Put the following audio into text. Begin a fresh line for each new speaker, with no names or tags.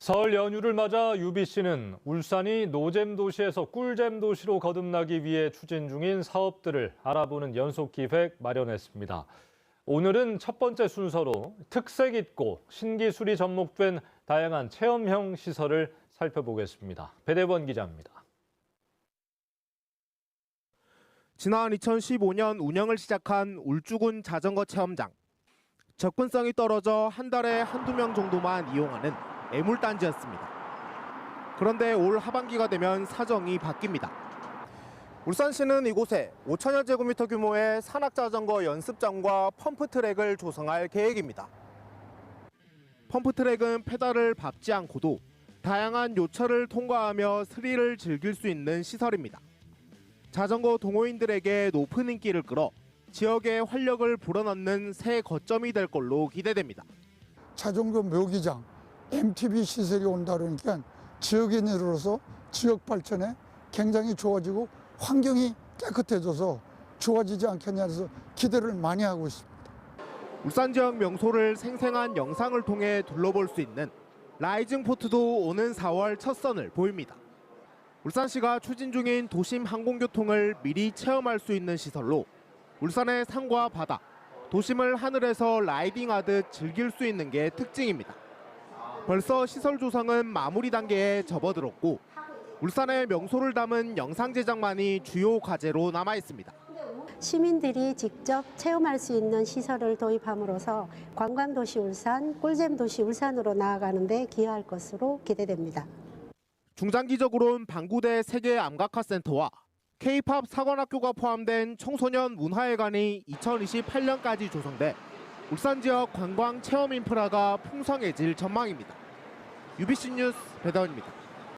설 연휴를 맞아 UBC는 울산이 노잼 도시에서 꿀잼 도시로 거듭나기 위해 추진 중인 사업들을 알아보는 연속 기획 마련했습니다. 오늘은 첫 번째 순서로 특색 있고 신기술이 접목된 다양한 체험형 시설을 살펴보겠습니다. 배대원 기자입니다.
지난 2015년 운영을 시작한 울주군 자전거 체험장. 접근성이 떨어져 한 달에 한두 명 정도만 이용하는 애물단지였습니다. 그런데 올 하반기가 되면 사정이 바뀝니다. 울산시는 이곳에 5천여 제곱미터 규모의 산악자전거 연습장과 펌프트랙을 조성할 계획입니다. 펌프트랙은 페달을 밟지 않고도 다양한 요철을 통과하며 스릴을 즐길 수 있는 시설입니다. 자전거 동호인들에게 높은 인기를 끌어 지역에 활력을 불어넣는 새 거점이 될 걸로 기대됩니다.
자전거 묘기장, MTB 시설이 온다 그러니까 지역인으로서 지역 발전에 굉장히 좋아지고 환경이 깨끗해져서 좋아지지 않겠냐 해서 기대를 많이 하고 있습니다.
울산 지역 명소를 생생한 영상을 통해 둘러볼 수 있는 라이징 포트도 오는 4월 첫 선을 보입니다. 울산시가 추진 중인 도심 항공교통을 미리 체험할 수 있는 시설로 울산의 산과 바다, 도심을 하늘에서 라이딩하듯 즐길 수 있는 게 특징입니다. 벌써 시설 조성은 마무리 단계에 접어들었고 울산의 명소를 담은 영상 제작만이 주요 과제로 남아 있습니다.
시민들이 직접 체험할 수 있는 시설을 도입함으로써 관광도시 울산, 꿀잼도시 울산으로 나아가는 데 기여할 것으로 기대됩니다.
중장기적으로는 방구대 세계 암각화 센터와 K-팝 사관학교가 포함된 청소년 문화회관이 2028년까지 조성돼 울산 지역 관광 체험 인프라가 풍성해질 전망입니다. UBC 뉴스 배다원입니다.